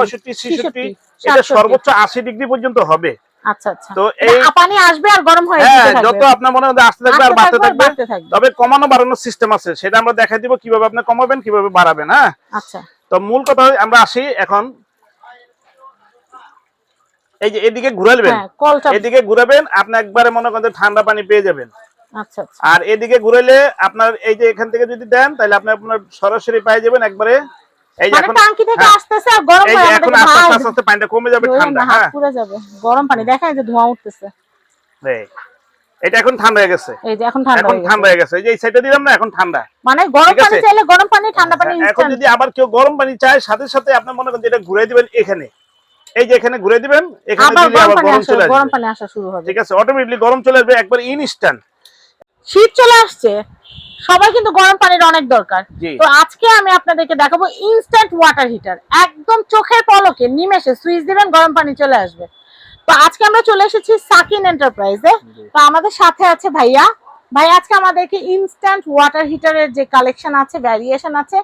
পঁয়ষট্টি ছেষট্টি এটা সর্বোচ্চ আশি ডিগ্রি পর্যন্ত হবে। আচ্ছা আচ্ছা। তো এই- পানি আসবে আর গরম হয়ে হ্যাঁ যত আপনার মনে হয় আসতে থাকবে আর বাড়তে থাকবে আর থাকবে বাড়তে থাকবে। তবে কমানো বাড়ানোর সিস্টেম আছে। সেটা আমরা দেখাই দিব কীভাবে আপনি কমাবেন কীভাবে বাড়াবেন হ্যাঁ? আচ্ছা। তো মূল কথা আমরা আসি এখন। এই যে এদিকে হ্যাঁ এদিকে ঘুরাবেন আপনি একবারে মনে করেন ঠান্ডা পানি পেয়ে যাবেন। আর এদিকে ঘুরাইলে আপনার এই যে এখান থেকে যদি দেন তাহলে আপনি আপনার সরাসরি পেয়ে যাবেন একবারে। এই মানে এখন টাঙ্কি থেকে হ্যাঁ, আসতেছে আর গরম হয়ে এখন আস্তে আস্তে আস্তে পানিটা কমে যাবে ঠান্ডা হ্যাঁ। পুড়ে যাবে। গরম পানি দেখেন যে ধোঁয়া উঠতেছে। এই, এটা এখন ঠান্ডা হয়ে গেছে। এই যে এখন ঠান্ডা এখন ঠান্ডা হয়ে গেছে। এই যে সাইডে দিলাম না এখন ঠান্ডা। মানে গরম পানি চাইলে গরম পানি ঠান্ডা পানি হ্যাঁ, এখন যদি আবার কেউ গরম পানি চায় সাথে সাথে আপনি মনে করেন যে এটা ঘুরে দিবেন এখানে। এই যে এখানে ঘুরে দিবেন এখানে দিলে গরম আবার পানি গরম পানি আসা শুরু হবে। ঠিক আছে? অটোমেটিকলি গরম চলে আসবে একবার ইনস্ট্যান্ট শীত চলে আসছে। সবাই কিন্তু গরম পানির অনেক দরকার। তো আজকে আমি আপনাদেরকে দেখাবো ইনস্ট্যান্ট ওয়াটার হিটার একদম চোখের পলকে নিমেষে সুইচ দিবেন গরম পানি চলে আসবে। তো আজকে আমরা চলে এসেছি সাকিন এন্টারপ্রাইজে তো আমাদের সাথে আছে ভাইয়া। ভাই আজকে আমাদেরকে ইনস্ট্যান্ট ওয়াটার হিটারের যে কালেকশন আছে ভ্যারিয়েশন আছে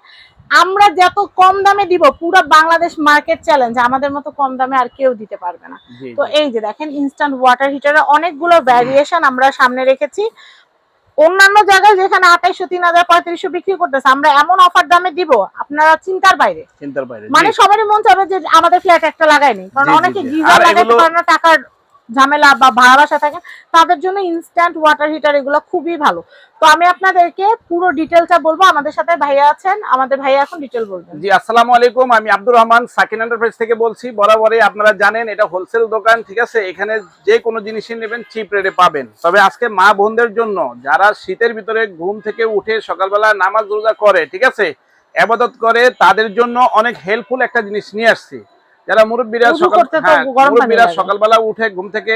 আমরা যত কম দামে দিব পুরো বাংলাদেশ মার্কেট চ্যালেঞ্জ আমাদের মতো কম দামে আর কেউ দিতে পারবে না। তো এই যে দেখেন ইনস্ট্যান্ট ওয়াটার হিটারের অনেকগুলো ভ্যারিয়েশন আমরা সামনে রেখেছি। অন্যান্য জায়গায় যেখানে আঠাইশো তিন হাজার পঁয়ত্রিশশো বিক্রি করতেছে আমরা এমন অফার দামে দিব আপনারা চিন্তার বাইরে চিন্তার বাইরে মানে সবারই মন চাবে যে আমাদের ফ্ল্যাট একটা লাগায়নি কারণ অনেকে। গিজার লাগাইতে পারে না টাকার ঝামেলা বা ভাড়া বাসা থাকে, তাদের জন্য ইনস্ট্যান্ট ওয়াটার হিটার এগুলো খুবই ভালো। তো আমি আপনাদেরকে পুরো ডিটেলটা বলব, আমাদের সাথে ভাইয়া আছেন, আমাদের ভাইয়া এখন ডিটেল বলবেন। জি, আসসালামু আলাইকুম, আমি আব্দুর রহমান, সাকিন এন্টারপ্রাইজ থেকে বলছি। বরাবরই আপনারা জানেন, এটা হোলসেল দোকান, ঠিক আছে? এখানে যে কোনো জিনিসই নেবেন চিপ রেটে পাবেন। তবে আজকে মা বোনদের জন্য, যারা শীতের ভিতরে ঘুম থেকে উঠে সকালবেলা নামাজ রোজা করে, ঠিক আছে? আবাদত করে, তাদের জন্য অনেক হেল্পফুল একটা জিনিস নিয়ে আসছি। যারা মুরব্বীরা সকাল হ্যাঁ, মুরব্বীরা সকালবেলা উঠে ঘুম থেকে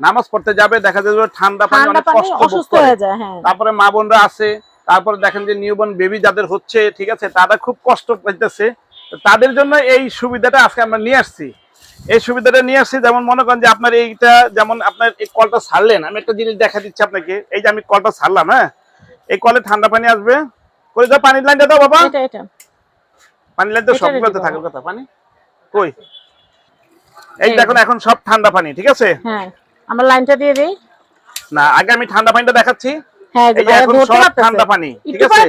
নামাজ পড়তে যাবে দেখা যায় ঠান্ডা পানি অনেক কষ্ট হয়ে যায় তারপরে মা বোনরা আছে তারপরে দেখেন যে নিউবর্ন বেবি যাদের হচ্ছে ঠিক আছে তারা খুব কষ্ট পাইতেছে। তাদের জন্য এই সুবিধাটা আজকে আমরা নিয়ে আসছি। এই সুবিধাটা নিয়ে আসছি যেমন মনে করেন যে আপনার এইটা যেমন আপনার এই কলটা ছাড়লেন আমি একটা জিনিস দেখা দিচ্ছি আপনাকে এই যে আমি কলটা ছাড়লাম হ্যাঁ? এই কলে ঠান্ডা পানি আসবে। করে দাও পানির লাইনটা দাও বাবা। এটা এটা। পানির লাইন তো এটা সবগুলোতে থাকার কথা পানি? কই? এই দেখুন এখন সব ঠান্ডা পানি ঠিক আছে? হ্যাঁ আমরা লাইনটা দিয়ে দেই। না আগে আমি ঠান্ডা পানিটা দেখাচ্ছি। হ্যাঁ ঠান্ডা পানি ঠিক আছে?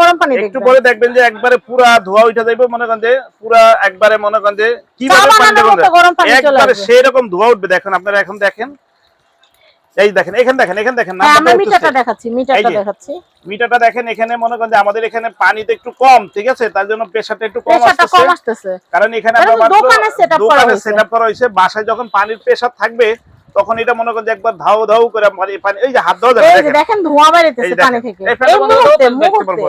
গরম পানি একটু পরে দেখবেন যে একবারে পুরা ধোয়া উঠে যাইবে মনে করেন পুরা একবারে মনে কীভাবে পানি সেই রকম ধোয়া উঠবে। দেখেন আপনারা এখন দেখেন এই দেখেন এখানে দেখেন এখানে দেখেন হ্যাঁ আমরা মিটারটা দেখাচ্ছি মিটারটা দেখাচ্ছি। মিটারটা দেখেন এখানে মনে করেন যে আমাদের এখানে পানিতে একটু কম ঠিক আছে? তার জন্য প্রেসারটা একটু কম কারণ এখানে আমরা দোকানে করা হয়েছে। সেটআপ করা হয়েছে বাসায় যখন পানির প্রেসার থাকবে তখন এটা মনে করেন যে একবার ধাও ধাও করে পানি- পানি এই যে হাত যাবে দেখেন দেখেন। ধোঁয়া বেরোতেছে পানি থেকে। এই মুহূর্তে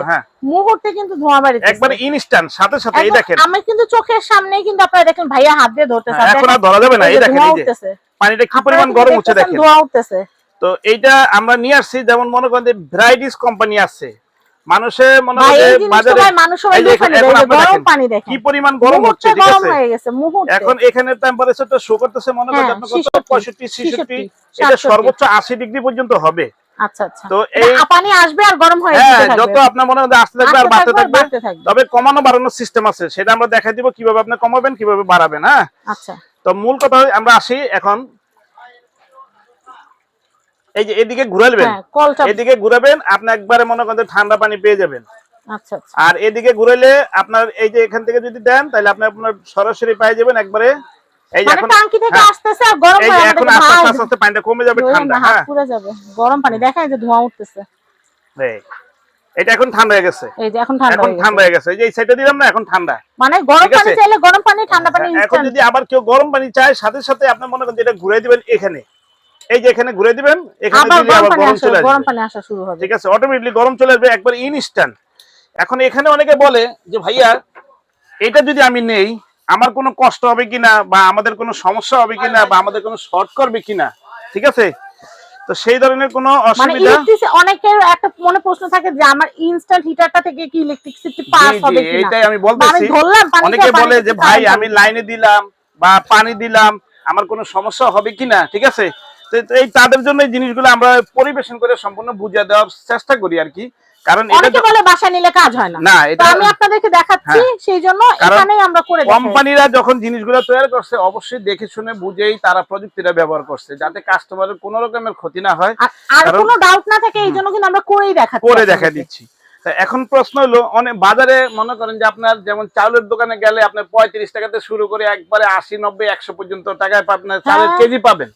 হ্যাঁ। মুহূর্তে কিন্তু ধোঁয়া বেরোতেছে একবারে ইনস্ট্যান্ট সাথে সাথে এই দেখেন। আমি কিন্তু চোখের সামনেই কিন্তু আপনারা দেখেন ভাইয়া হাত দিয়ে ধরতেছে হ্যাঁ, এখন আর ধরা যাবে না এই দেখেন এই যে। পানিটা কি পরিমাণ গরম হচ্ছে দেখেন। তো এইটা আমরা নিয়ে আসছি যেমন মনে করেন যে ভ্যারাইটিস কোম্পানি আছে। মানুষে মনে ভাই করেন এই যে বাজারে গরম পানি দেখেন। কি পরিমাণ গরম হচ্ছে ঠিক আছে? হয়ে এখন এখানে টেম্পারেচারটা শো করতেছে মনে করেন হ্যাঁ, আপনার কত? 65 66 এটা সর্বোচ্চ 80 ডিগ্রি পর্যন্ত হবে। আচ্ছা আচ্ছা। তো এই পানি আসবে আর গরম হয়ে হ্যাঁ যত আপনার মনে হয় আসতে থাকবে আর আসতে বাড়তে থাকবে আর থাকবে বাড়তে থাকবে। তবে কমানো বাড়ানোর সিস্টেম আছে সেটা আমরা দেখাই দিব কীভাবে আপনি কমাবেন কীভাবে বাড়াবেন হ্যাঁ? আচ্ছা। তো মূল কথা আমরা আসি এখন। এই যে এদিকে ঘুরাইবেন হ্যাঁ এদিকে ঘুরাবেন আপনি একবারে মনে করেন ঠান্ডা পানি পেয়ে যাবেন। আচ্ছা আচ্ছা। আর এদিকে ঘুরাইলে আপনার এই যে এখান থেকে যদি দেন তাহলে আপনি আপনার সরাসরি পেয়ে যাবেন একবারে। এই যে এখন টাঙ্কি থেকে আসতেছে আর গরম এই এখন আস্তে আস্তে ভাই। আস্তে আস্তে পানিটা কমে যাবে ঠান্ডা হ্যাঁ। যাবে। গরম পানি দেখেন যে ধোঁয়া উঠতেছে। এটা এখন ঠান্ডা হয়ে গেছে। এই যে এখন ঠান্ডা এখন ঠান্ডা হয়ে গেছে। এই যে এই সাইডে দিলাম না এখন ঠান্ডা। মানে গরম পানি চাইলে গরম পানি ঠান্ডা পানি হ্যাঁ, এখন যদি আবার কেউ গরম পানি চায় সাথে সাথে আপনি মনে করেন এটা ঘুরে দিবেন এখানে। এই যে এখানে ঘুরে দিবেন এখানে দিলে আবার গরম চলে গরম আসবে। পানি আসা শুরু হবে। ঠিক আছে? অটোমেটিকলি গরম চলে আসবে একবার ইনস্ট্যান্ট এখন এখানে অনেকে বলে যে ভাইয়া এটা যদি আমি নেই আমার কোনো কষ্ট হবে কিনা? বা আমাদের কোনো সমস্যা হবে কিনা? বা আমাদের কোনো শর্ট করবে কিনা? ঠিক আছে? তো সেই ধরনের কোনো মানে অসুবিধা? অনেকের একটা মনে প্রশ্ন থাকে যে আমার ইনস্ট্যান্ট হিটারটা থেকে কি ইলেকট্রিসিটি পাস হবে কিনা? এইটাই আমি বলতেছি। অনেকে বলে যে ভাই আমি লাইনে দিলাম বা পানি দিলাম আমার কোনো সমস্যা হবে কিনা? ঠিক আছে? এই তাদের জন্য এই জিনিসগুলো আমরা পরিবেশন করে সম্পূর্ণ বুঝিয়ে দেওয়ার চেষ্টা করি আর কি। কারণ অনেকে বলে বাসা নিলে কাজ হয় না। না এটা আমি আপনাদেরকে দেখাচ্ছি সেই জন্য এখানেই আমরা করে কোম্পানিরা যখন জিনিসগুলো তৈরি করছে অবশ্যই দেখে শুনে বুঝেই তারা প্রযুক্তিটা ব্যবহার করছে যাতে কাস্টমারের কোনো রকমের ক্ষতি না হয়। আর- কোনো ডাউট না থাকে এই জন্য কিন্তু আমরা করেই দেখাচ্ছি করে দেখা দিচ্ছি। এখন প্রশ্ন হলো অনেক বাজারে মনে করেন যে আপনার যেমন চাউলের দোকানে গেলে আপনার পঁয়ত্রিশ টাকাতে শুরু করে একবারে আশি নব্বই একশো পর্যন্ত টাকায় আপনার চালের হ্যাঁ। কেজি পাবেন।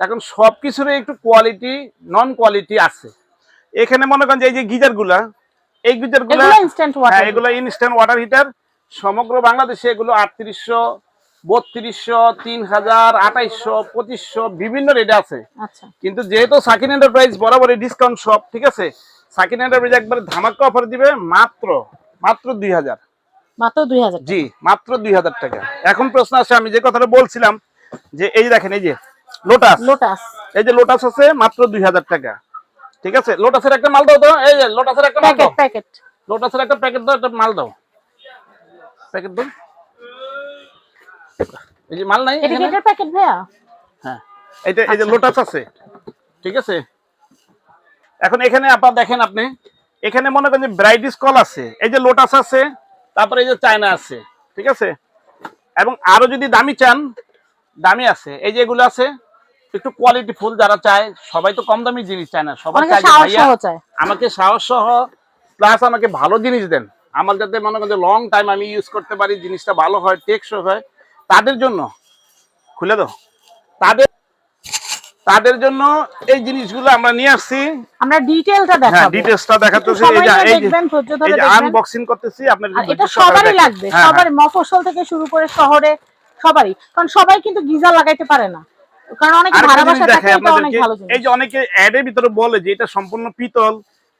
এখন সবকিছুর একটু কোয়ালিটি নন কোয়ালিটি আছে। এখানে মনে করেন যে এই যে গিজারগুলা এই গিজারগুলা এগুলো ইনস্ট্যান্ট ওয়াটার হিটার সমগ্র বাংলাদেশে এগুলো আটত্রিশশো বত্রিশশো তিন হাজার আঠাইশশো পঁচিশশো বিভিন্ন রেটে আছে। আচ্ছা। কিন্তু যেহেতু সাকিন এন্টারপ্রাইজ বরাবরই ডিসকাউন্ট সব ঠিক আছে? সাকিন এন্টারপ্রাইজ একবার ধামাকা অফার দিবে মাত্র মাত্র দুই হাজার মাত্র দুই হাজার জি মাত্র দুই হাজার টাকা। এখন প্রশ্ন আছে আমি যে কথাটা বলছিলাম যে এই দেখেন এই যে লোটাস লোটাস এই যে লোটাস আছে মাত্র দুই হাজার টাকা। ঠিক আছে? লোটাসের একটা মাল দাও তো। এই যে লোটাসের একটা মাল প্যাকেট দাও। প্যাকেট লোটাসের একটা প্যাকেট দাও একটা মাল দাও। প্যাকেট দাও। এই যে মাল নাই এটা কি? এটার প্যাকেট ভাইয়া? হ্যাঁ। এটা এই যে আচ্ছা। লোটাস আছে। ঠিক আছে? এখন এখানে আপনার দেখেন আপনি। এখানে মনে করেন যে ব্রাইটিস কল আছে। এই যে লোটাস আছে তারপরে এই যে চায়না আছে। ঠিক আছে? এবং আরও যদি দামি চান দামি আছে। এই যে এগুলো আছে একটু কোয়ালিটি ফুল যারা চায় সবাই তো কম দামি জিনিস চায় না। সবাই চায়। যে, আমাকে সাহস সহ প্লাস আমাকে ভালো জিনিস দেন। আমার যাতে মনে করেন লং টাইম আমি ইউজ করতে পারি জিনিসটা ভালো হয় টেকসই হয় তাদের জন্য খুলে দাও। তাদের তাদের জন্য এই জিনিসগুলো আমরা নিয়ে আসছি। আমরা ডিটেইলটা হ্যাঁ দেখাবো ডিটেলসটা দেখাতেছি সবাই এই যে এই যে দেখবেন ধৈর্য ধরে যে দেখবেন। আনবক্সিং করতেছি আর একটু এটা সবারই লাগবে হ্যাঁ, সবারই মফস্বল থেকে শুরু করে শহরে সবারই। কারণ সবাই কিন্তু গিজার লাগাইতে পারে না। কারণ অনেকে আরেকটা ভাড়া জিনিস বাসা থাকে এটা অনেক ভালো এই যে অনেকে অ্যাডের ভিতরে বলে যে এটা সম্পূর্ণ পিতল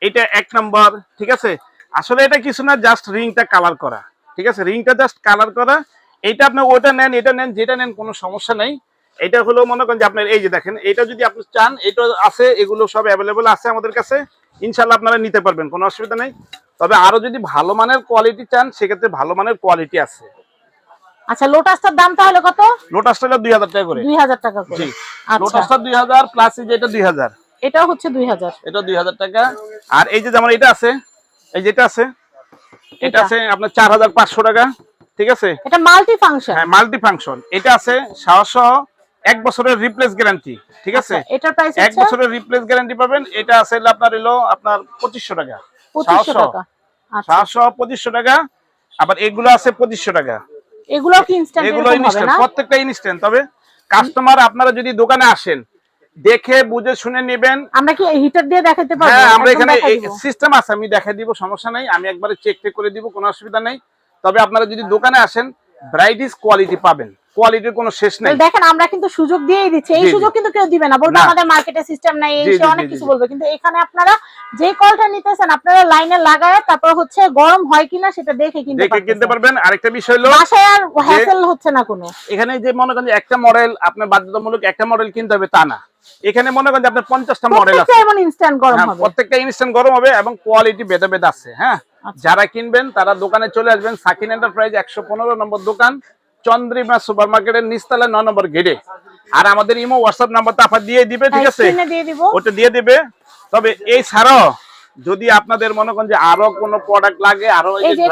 এটা এক নাম্বার ঠিক আছে? আসলে এটা কিছু না জাস্ট রিংটা কালার করা ঠিক আছে? রিংটা জাস্ট কালার করা এটা আপনি ওটা নেন এটা নেন যেটা নেন কোনো সমস্যা নেই। এটা হলো মনে করেন যে আপনার এই যে দেখেন এটা যদি আপনি চান এটা আছে এগুলো সব অ্যাভেলেবল আছে আমাদের কাছে। ইনশাল্লাহ আপনারা নিতে পারবেন কোনো অসুবিধা নেই। তবে আরও যদি ভালো মানের কোয়ালিটি চান সেক্ষেত্রে ভালো মানের কোয়ালিটি আছে। আচ্ছা লোটাসটার দাম তাহলে কত? লোটাসটা হলো দুই হাজার টাকা করে। দুই হাজার টাকা করে। জি। আচ্ছা। লোটাসটা দুই হাজার প্লাস এই যে এটা দুই হাজার। এটাও হচ্ছে দুই হাজার। এটা দুই হাজার টাকা। আর এই যে যেমন এটা আছে এই যেটা আছে এটা এটা? আছে আপনার চার হাজার পাঁচশো টাকা ঠিক আছে? এটা মাল্টি ফাংশন হ্যাঁ মাল্টি ফাংশন এটা আছে সাহস সহ এক বছরের রিপ্লেস গ্যারান্টি ঠিক আছে? এটার প্রাইস এক বছরের রিপ্লেস গ্যারান্টি পাবেন। এটা আছে আপনার এলো আপনার পঁচিশশো টাকা। পঁচিশশো সাতশো। টাকা। আচ্ছা। সাহস সহ পঁচিশশো টাকা। আবার এগুলো আছে পঁচিশশো টাকা। এগুলো কি ইনস্ট্যান্ট এগুলো ইনস্ট্যান্ট প্রত্যেকটা ইনস্ট্যান্ট তবে কাস্টমার আপনারা যদি দোকানে আসেন দেখে বুঝে শুনে নেবেন। আমরা কি হিটার দিয়ে দেখাতে পারব? হ্যাঁ আমরা এখানে সিস্টেম আছে আমি দেখাই দিব সমস্যা নাই। আমি একবারে চেক চেক করে দিব কোনো অসুবিধা নাই। তবে আপনারা যদি দোকানে আসেন ব্রাইটিস কোয়ালিটি পাবেন। কোয়ালিটির কোনো শেষ নাই। দেখেন আমরা কিন্তু সুযোগ দিয়েই দিচ্ছি। এই। সুযোগ কিন্তু কেউ দিবে না। বলবে। আমাদের মার্কেটে সিস্টেম নাই এই সে অনেক কিছু। বলবে। কিন্তু এখানে আপনারা যে কলটা নিতেছেন আপনারা লাইনে লাগায় তারপর হচ্ছে গরম হয় কিনা সেটা দেখে কিনতে দেখে কিনতে পারবেন। আরেকটা বিষয় হলো বাসায় আর হ্যাসেল হচ্ছে না কোনো। এখানে যে মনে করেন একটা মডেল আপনার বাধ্যতামূলক একটা মডেল কিনতে হবে তা না। এখানে মনে করেন যে আপনার পঞ্চাশটা মডেল আছে। প্রত্যেকটা ইনস্ট্যান্ট গরম হ্যাঁ, হবে। প্রত্যেকটা ইনস্ট্যান্ট গরম হবে এবং কোয়ালিটি ভেদে ভেদ আছে হ্যাঁ। যারা কিনবেন তারা দোকানে চলে আসবেন। সাকিন এন্টারপ্রাইজ একশো পনেরো নম্বর দোকান চন্দ্রিমা সুপার মার্কেটের নিচতলা ন নম্বর গেটে আর আমাদের ইমো হোয়াটসঅ্যাপ নাম্বারটা আপনার দিয়ে দিবে ঠিক আছে? ওটা দিয়ে দিবে। তবে এই ছাড়াও যদি আপনাদের মনে করেন যে আরও কোন প্রোডাক্ট লাগে আরও এই যে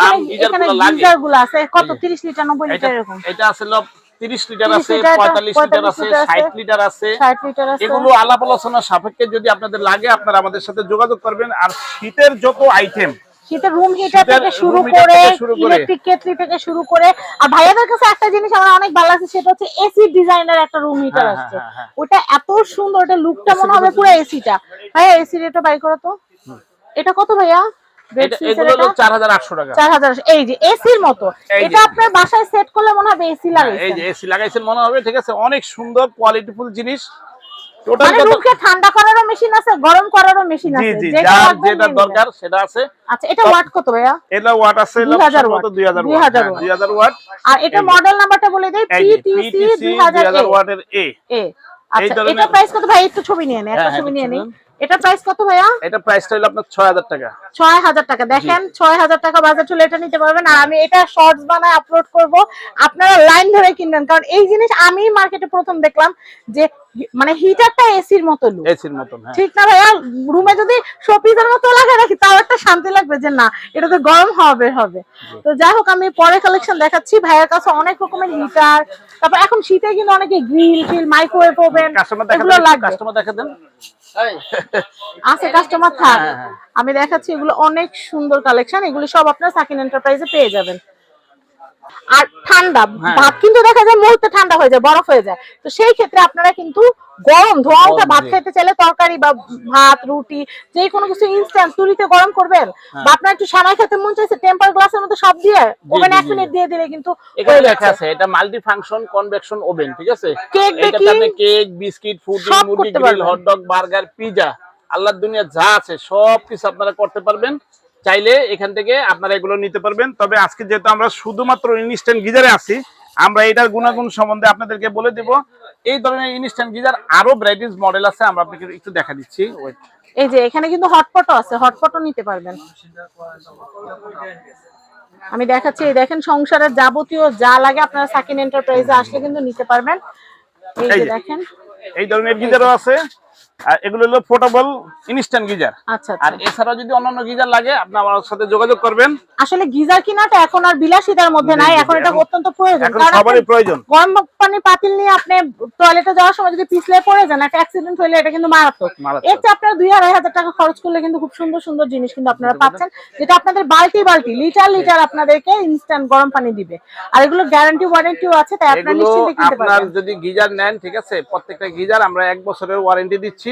লাগে আছে কত? 30 লিটার 90 এটা লিটার এরকম। এটা আসলে তিরিশ লিটার আছে লিটার 45 আছে লিটার আছে, ষাট লিটার আছে। 60 লিটার আছে। এগুলো আলাপ আলোচনা সাপেক্ষে যদি আপনাদের লাগে আপনারা আমাদের সাথে যোগাযোগ করবেন। আর শীতের যত আইটেম শীতের রুম হিটার থেকে শুরু করে। ইলেকট্রিক কেটলি থেকে শুরু করে। আর ভাইয়াদের কাছে একটা জিনিস আমার অনেক ভালো লাগছে সেটা হচ্ছে এসি ডিজাইনের একটা রুম হিটার হ্যাঁ, আসছে। হ্যাঁ, হ্যাঁ। ওটা এত সুন্দর ওটা লুকটা মনে হবে পুরো এসিটা ভাইয়া এসি রেটটা বাই করো তো। এটা কত ভাইয়া? এই যে এসির মতো। এটা আপনার বাসায় সেট করলে মনে হবে এসি হ্যাঁ, এই যে এসি লাগাইছেন মনে হবে ঠিক আছে? অনেক সুন্দর কোয়ালিটিফুল জিনিস। টোটাল মানে রুমকে ঠান্ডা করারও মেশিন আছে গরম করারও মেশিন আছে জি যেটা যেটা দরকার সেটা আছে। আচ্ছা এটা ওয়াট কত ভাইয়া? এটা ওয়াট আছে 2000 ওয়াট, 2000 ওয়াট। ওয়াট। দুই হাজার ওয়াট। আর এটা মডেল নাম্বারটা বলে দেই এই যে পিটিসি PTC 2000 2000 ওয়াটের এ এ আচ্ছা এটা প্রাইস কত ভাই? একটু ছবি নিয়ে নেন একটা ছবি নিয়ে নেই এটা প্রাইস কত ভাইয়া? এটা প্রাইসটা হলো আপনার ছয় হাজার টাকা। ছয় হাজার টাকা। দেখেন ছয় হাজার টাকা বাজার চলে এটা নিতে পারবেন। আর আমি এটা শর্টস বানায় আপলোড করব। আপনারা লাইন ধরে কিনবেন। কারণ এই জিনিস আমি মার্কেটে প্রথম দেখলাম যে মানে হিটারটা এসির মতো লুক এসির মতন হ্যাঁ। ঠিক না ভাইয়া? রুমে যদি শোপিসের মতো লাগে রাখি তাও একটা শান্তি লাগবে যে না এটা তো গরম হবে হবে। তো যাই হোক আমি পরে কালেকশন দেখাচ্ছি। ভাইয়ের কাছে অনেক রকমের হিটার। তারপর এখন শীতে কিন্তু অনেকে গ্রিল টিল মাইক্রোওয়েভ ওভেন কাস্টমার দেখা এগুলো দেন লাগবে। কাস্টমার দেখা দেন। আছে কাস্টমার থাক। হ্যাঁ, হ্যাঁ। আমি দেখাচ্ছি এগুলো অনেক সুন্দর কালেকশন এগুলো সব আপনার সাকিন এন্টারপ্রাইজে পেয়ে যাবেন। আর ঠান্ডা হ্যাঁ। ভাত কিন্তু দেখা যায় মুহূর্তে ঠান্ডা হয়ে যায় বরফ হয়ে যায়। তো সেই ক্ষেত্রে আপনারা কিন্তু গরম ধোয়া উঠে ভাত খেতে চাইলে তরকারি বা ভাত রুটি যে কোনো কিছু ইনস্ট্যান্ট তুরিতে গরম করবেন। হ্যাঁ। বা আপনার একটু সামাই খেতে মন চাইছে টেম্পার গ্লাসের মধ্যে সব দিয়ে ওভেন এক মিনিট দিয়ে দিলে কিন্তু এখানে লেখা আছে এটা মাল্টি ফাংশন কনভেকশন ওভেন ঠিক আছে? এটাতে baking, আপনি কেক বিস্কিট ফুড মুরগি গ্রিল। হটডগ বার্গার পিজা আল্লাহর দুনিয়া যা আছে সব কিছু আপনারা করতে পারবেন। চাইলে এখান থেকে আপনারা এগুলো নিতে পারবেন। তবে আজকে যেহেতু আমরা শুধুমাত্র ইনস্ট্যান্ট গিজারে আছি আমরা এটার গুণাগুণ সম্বন্ধে আপনাদেরকে বলে দেব। এই ধরনের ইনস্ট্যান্ট গিজার আরও ভ্যারাইটিস মডেল আছে আমরা আপনাকে একটু দেখা দিচ্ছি। এই যে এখানে কিন্তু হটপটও আছে হটপটও নিতে পারবেন। আমি দেখাচ্ছি এই দেখেন সংসারের যাবতীয় যা লাগে আপনারা সাকিন এন্টারপ্রাইজে আসলে কিন্তু নিতে পারবেন। এই যে। দেখেন। এই ধরনের গিজারও আছে। আর এগুলো হলো পোর্টেবল ইনস্ট্যান্ট গিজার। আচ্ছা আর আচ্ছা এছাড়াও যদি অন্যান্য গিজার লাগে আপনি আমার সাথে যোগাযোগ করবেন। আসলে গিজার কিনাটা এখন আর বিলাসিতার মধ্যে নাই এখন এটা অত্যন্ত প্রয়োজন। কারণ সবারই প্রয়োজন। গরম পানি পাতিল নিয়ে আপনি টয়লেটে যাওয়ার সময় যদি পিছলে পড়ে যান একটা অ্যাক্সিডেন্ট হলে এটা কিন্তু মারাত্মক। চেয়ে আপনারা দুই আড়াই হাজার টাকা খরচ করলে কিন্তু খুব সুন্দর সুন্দর জিনিস কিন্তু আপনারা পাচ্ছেন যেটা আপনাদের বালতি বালতি লিটার লিটার আপনাদেরকে ইনস্ট্যান্ট গরম পানি দিবে। আর এগুলো গ্যারান্টি ওয়ারেন্টিও আছে তাই আপনারা নিশ্চিন্তে কিনতে আপনার পারবেন। যদি গিজার নেন ঠিক আছে প্রত্যেকটা গিজার আমরা এক বছরের ওয়ারেন্টি দিচ্ছি।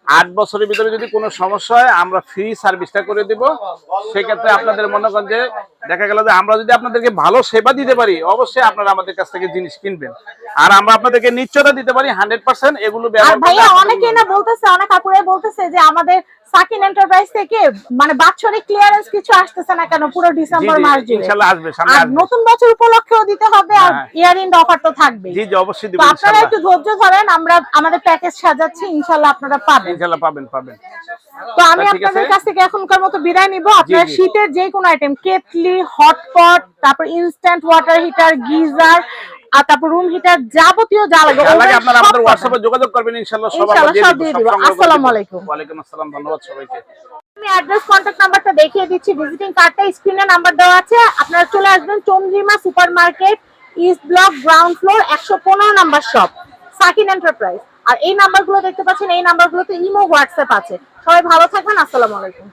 আট বছরের ভিতরে যদি কোনো সমস্যা হয় আমরা ফ্রি সার্ভিসটা করে দিব। সেক্ষেত্রে আপনাদের মনে করেন যে দেখা গেল যে আমরা যদি আপনাদেরকে ভালো সেবা দিতে পারি অবশ্যই আপনারা আমাদের কাছ থেকে জিনিস কিনবেন। আর আমরা আপনাদেরকে নিশ্চয়তা দিতে পারি হান্ড্রেড পার্সেন্ট এগুলো ভাইয়া আপনাদের না বলতেছে অনেক আপুরাই বলতেছে যে আমাদের সাকিন এন্টারপ্রাইজ থেকে মানে বাৎসরিক ক্লিয়ারেন্স কিছু আসতেছে না কেন? পুরো ডিসেম্বর মাস জুড়ে। ইনশাল্লাহ আসবে সামনে আর নতুন বছর উপলক্ষেও দিতে হবে আর হ্যাঁ। ইয়ার এন্ড অফার তো থাকবেই। জি জি অবশ্যই দিব আপনারা একটু ধৈর্য ধরেন আমরা আমাদের প্যাকেজ সাজাচ্ছি ইনশাল্লাহ আপনারা পাবেন। ইনশাল্লাহ পাবেন পাবেন। তো আমি আপনাদের কাছ থেকে এখনকার মতো বিদায় নিব। আপনারা শীতের যে কোনো আইটেম কেটলি হটপট তারপর ইনস্ট্যান্ট ওয়াটার হিটার গিজার আর তারপর রুম হিটার যাবতীয় যা লাগে আপনারা আমাদের। হোয়াটসঅ্যাপে যোগাযোগ করবেন ইনশাল্লাহ সব আমরা দিয়ে দিব দিয়ে সব দিব। সংগ্রহ করে আসসালামু আলাইকুম। আসসালাম ধন্যবাদ সবাইকে। আমি অ্যাড্রেস কন্ট্যাক্ট নাম্বারটা দেখিয়ে দিচ্ছি। ভিজিটিং কার্ডটা স্ক্রিনে নাম্বার দেওয়া আছে। আপনারা চলে আসবেন Chandrima super market east block ground floor একশো পনেরো নাম্বার শপ সাকিন এন্টারপ্রাইজ আর এই নাম্বারগুলো দেখতে পাচ্ছেন, এই নাম্বারগুলোতে ইমো, হোয়াটসঅ্যাপ আছে। সবাই ভালো থাকবেন, আসসালামু আলাইকুম।